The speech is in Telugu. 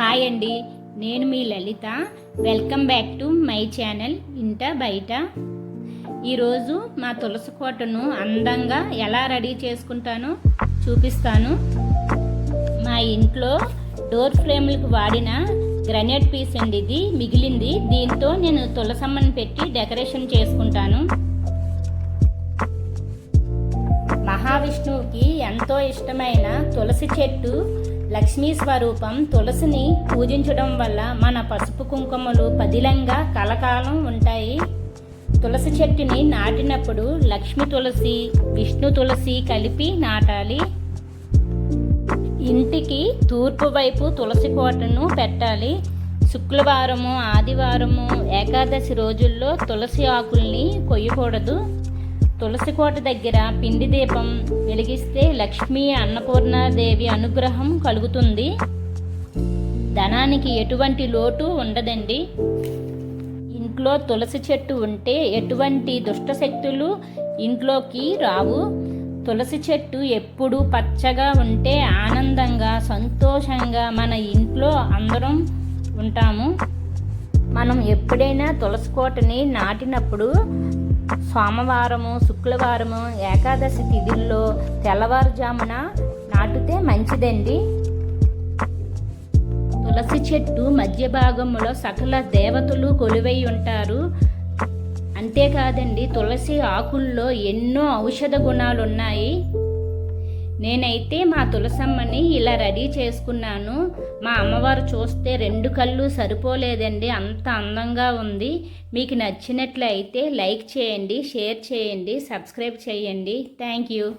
హాయ్ అండి. నేను మీ Lalitha. Welcome back to my channel ఇంట బయట. ఈరోజు మా తులసి కోటను అందంగా ఎలా రెడీ చేసుకుంటానో చూపిస్తాను. మా ఇంట్లో డోర్ ఫ్రేమ్లకు వాడిన గ్రనేట్ పీస్ అండి ఇది. మిగిలింది దీంతో నేను తులసమ్మని పెట్టి డెకరేషన్ చేసుకుంటాను. మహావిష్ణువుకి ఎంతో ఇష్టమైన తులసి చెట్టు లక్ష్మీ స్వరూపం తులసిని పూజించడం వల్ల మన పసుపు కుంకుమలు పదిలంగా కలకాలం ఉంటాయి. తులసి చెట్టుని నాటినప్పుడు లక్ష్మి తులసి విష్ణు తులసి కలిపి నాటాలి. ఇంటికి తూర్పు వైపు తులసి కోటను పెట్టాలి. శుక్రవారము ఆదివారము ఏకాదశి రోజుల్లో తులసి ఆకుల్ని కొయ్యకూడదు. తులసి కోట దగ్గర పిండి దీపం వెలిగిస్తే లక్ష్మీ అన్నపూర్ణాదేవి అనుగ్రహం కలుగుతుంది. ధనానికి ఎటువంటి లోటు ఉండదండి. ఇంట్లో తులసి చెట్టు ఉంటే ఎటువంటి దుష్ట శక్తులు ఇంట్లోకి రావు. తులసి చెట్టు ఎప్పుడు పచ్చగా ఉంటే ఆనందంగా సంతోషంగా మన ఇంట్లో అందరం ఉంటాము. మనం ఎప్పుడైనా తులసి కోటని నాటినప్పుడు సోమవారము శుక్రవారము ఏకాదశి తిథుల్లో తెల్లవారుజామున నాటితే మంచిదండి. తులసి చెట్టు మధ్య భాగంలో సకల దేవతలు కొలువై ఉంటారు. అంతేకాదండి తులసి ఆకుల్లో ఎన్నో ఔషధ గుణాలు ఉన్నాయి నేనైతే మా తులసమ్మని ఇలా రెడీ చేసుకున్నాను. మా అమ్మవారు చూస్తే రెండు కళ్ళు సరిపోలేదండి. అంత అందంగా ఉంది. మీకు నచ్చినట్లయితే లైక్ చేయండి షేర్ చేయండి సబ్స్క్రైబ్ చేయండి. Thank you.